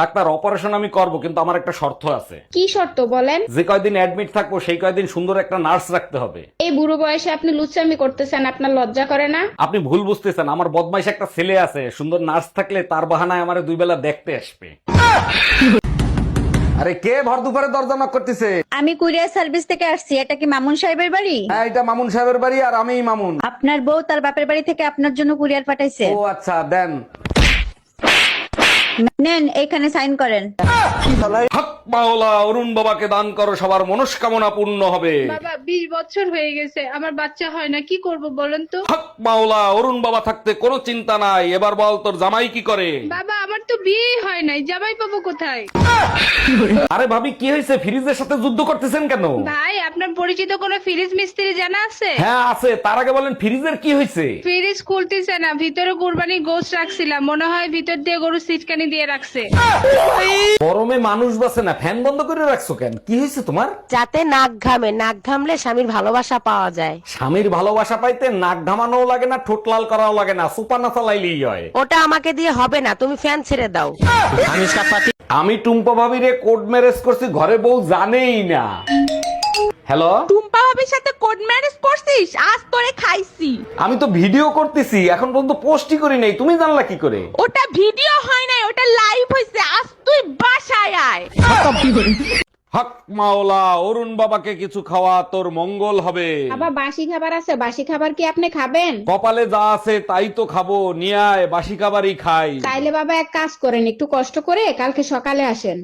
Doctor operation আমি করব কিন্তু আমার একটা শর্ত আছে। কি শর্ত বলেন? যে কয়দিন অ্যাডমিট থাকব সেই কয়দিন সুন্দর একটা নার্স রাখতে হবে। এই বুড়ো বয়সে আপনি লুচ্চামি করতেছেন আপনার লজ্জা করে না? আপনি ভুল বুঝতেছেন আমার বদমাইশ একটা ছেলে আছে সুন্দর নার্স থাকলে তার বাহানায় আমার দুই বেলা দেখতে আসবে। আরে কে ভর দুপুরে দরজা knock করতেছে? আমি কুরিয়ার সার্ভিস থেকে আসছি এটা কি মামুন সাহেবের বাড়ি? হ্যাঁ এটা মামুন সাহেবের বাড়ি আর আমি মামুন। আপনার বউ তার বাপের বাড়ি থেকে আপনার জন্য কুরিয়ার পাঠাইছে। ও আচ্ছা দেন। নেন এখানে সাইন করেন। হক মাওলা অরুণ বাবাকে দান করো সবার মনস্কামনা পূর্ণ হবে। বাবা বিশ বছর হয়ে গেছে আমার বাচ্চা হয় না কি করব বলেন তো? হক মাওলা অরুণ বাবা থাকতে কোনো চিন্তা নাই এবার বল তোর জামাই কি করে? বাবা আমার তো বিয়ে হয় নাই জামাই পাবো কোথায়? আরে ভাবি কি হয়েছে? ফ্রিজের সাথে যুদ্ধ করতেছেন কেন? ভাই আপনার পরিচিত কোনো ফ্রিজ মিস্ত্রি জানা আছে? হ্যাঁ আছে। তার আগে বলেন ফ্রিজের কি হয়েছে? ফ্রিজ খুলতেছে না ভিতরে কুরবানি গোস রাখছিলাম মনে হয় ভিতর দিয়ে গরু সিটকানি দিয়ে রাখছে। গরমে মানুষ বাসে না ফ্যান বন্ধ করে রাখছো কেন? কি হয়েছে তোমার? যাতে নাক ঘামে নাক ঘামলে স্বামীর ভালোবাসা পাওয়া যায়। স্বামীর ভালোবাসা পাইতে নাক ঘামানোও লাগে না ঠোঁট লাল করাও লাগে না সুপার না চালাইলেই হয়। ওটা আমাকে দিয়ে হবে না তুমি ফ্যান ছেড়ে দাও। আমি টুম্পা ভাবিরে কোড ম্যারেজ করছি ঘরে বউ জানেই না। হ্যালো টুম্পা ভাবির সাথে কোড ম্যারেজ করছিস? আজ তোরে খাইছি। আমি তো ভিডিও করতেছি এখন পর্যন্ত পোস্টই করি নাই তুমি জানলা কি করে? ওটা ভিডিও হয় নাই ওটা লাইভ হইছে আজ তুই বাসায় আয়। হক মাওলা অরুণ বাবাকে কিছু খাওয়া তোর মঙ্গল হবে। বাবা বাসি খাবার আছে বাসি খাবার কি আপনি খাবেন? কপালে যা আছে তাই তো খাব নিয়ে আয় বাসি খাবারই খাই। তাইলে বাবা এক কাজ করেন একটু কষ্ট করে কালকে সকালে আসেন।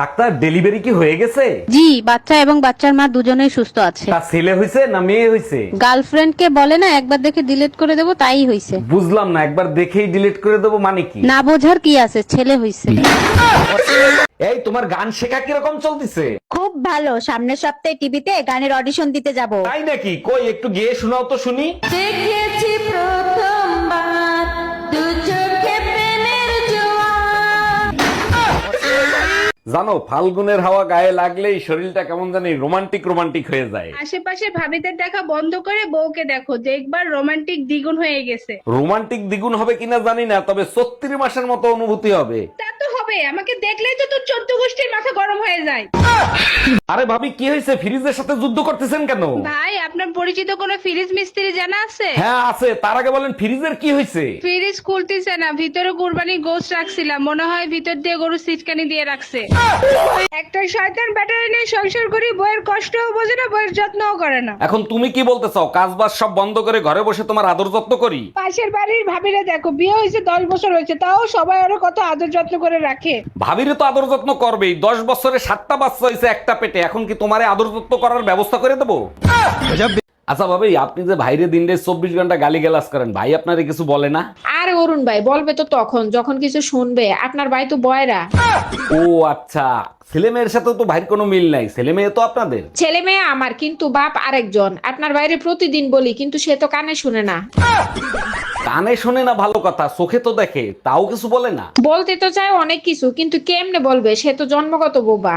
ডাক্তার ডেলিভারি কি হয়ে গেছে? জি বাচ্চা এবং বাচ্চার মা দুজনেই সুস্থ আছে। তা ছেলে হয়েছে না মেয়ে হয়েছে গার্লফ্রেন্ড কে বলে না একবার দেখে ডিলিট করে দেবো তাই হইছে। বুঝলাম না একবার দেখেই ডিলিট করে দেবো মানে কি? না বোঝার কি আছে ছেলে হইছে। এই তোমার গান শেখা কীরকম চলতেছে? খুব ভালো সামনের সপ্তাহে টিভিতে গানের অডিশন দিতে যাব। তাই নাকি? কই একটু গিয়ে শোনাও তো শুনি। দেখেছি প্রথমবার দু চোখে প্রেমের জোয়ার। জানো ফাল্গুনের হাওয়া গায়ে লাগলেই শরীরটা কেমন জানি রোমান্টিক রোমান্টিক হয়ে যায়। আশেপাশে ভাবিদের দেখা বন্ধ করে বউকে দেখো দেখবার রোমান্টিক দ্বিগুণ হয়ে গেছে। রোমান্টিক দ্বিগুণ হবে কিনা জানি না তবে সত্তর মাসের মতো অনুভূতি হবে। তো হবে? আমাকে দেখলেই তো তোর চোদ্দ গোষ্ঠীর মাথা গরম হয়ে যায়। আরে ভাবি কি হয়েছে? ফ্রিজের সাথে যুদ্ধ করতেছেন কেন? ভাই আপনার পরিচিত কোনো ফ্রিজ মিস্ত্রি জানা আছে? হ্যাঁ আছে। তার আগে বলেন ফ্রিজের কি হয়েছে? ফ্রিজ খুলতেছে না ভিতরে কুরবানি গোস রাখছিলাম। মনে হয় ভিতর দিয়ে গরু সিটকানি দিয়ে রাখছে। একটা শয়তান ব্যাটারি নিয়ে সংসার করি বইয়ের কষ্টও বোঝে না বইয়ের যত্নও করে না। এখন তুমি কি বলতে চাও? কাজ বাজ সব বন্ধ করে ঘরে বসে তোমার আদর যত্ন করি? পাশের বাড়ির ভাবিরা দেখো বিয়ে হয়েছে দশ বছর হয়েছে তাও সবাই আরও কত আদর যত্ন করে রাখে। ভাবিরে তো আদর যত্ন করবেই। দশ বছরে সাতটা বাচ্চা হয়েছে একটা পেটে। এখন কি তোমারে আদর যত্ন করার ব্যবস্থা করে দেবো? আচ্ছা ভাবি আপনি যে ভাইরে দিন চব্বিশ ঘণ্টা গালি গেলাস করেন ভাই আপনারে কিছু বলে না? আর অরুণ ভাই বলবে তো তখন যখন কিছু শুনবে। আপনার ভাই তো বয়রা। ও আচ্ছা ছেলে মেয়ের সাথে তো ভাইয়ের কোনো মিল নাই ছেলে মেয়ে তো আপনাদের। ছেলে মেয়ে আমার কিন্তু বাপ আরেকজন। আপনার বাইরে প্রতিদিন বলি কিন্তু সে তো কানে শুনে না। কানে শোনে না ভালো কথা চোখে তো দেখে তাও কিছু বলে না। বলতে তো চায় অনেক কিছু কিন্তু কেমনে বলবে? সে তো জন্মগত বোবা।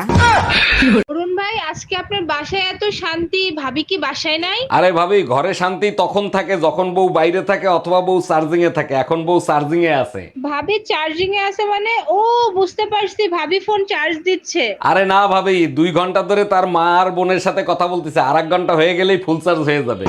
অরুণ ভাই আজকে আপনার বাসায় এত শান্তি ভাবি কি বাসায় নাই? আরে ভাবি ঘরে শান্তি তখন থাকে যখন বউ বাইরে থাকে অথবা বউ চার্জিং এ থাকে। এখন বউ চার্জিং এ আছে। ভাবি চার্জিং এ আছে মানে? ও বুঝতে পারছি ভাবি ফোন চার্জ দিচ্ছে। আরে না ভাবি দুই ঘণ্টা ধরে তার মা আর বোনের সাথে কথা বলতেছে। আর এক ঘণ্টা হয়ে গেলেই ফুল চার্জ হয়ে যাবে।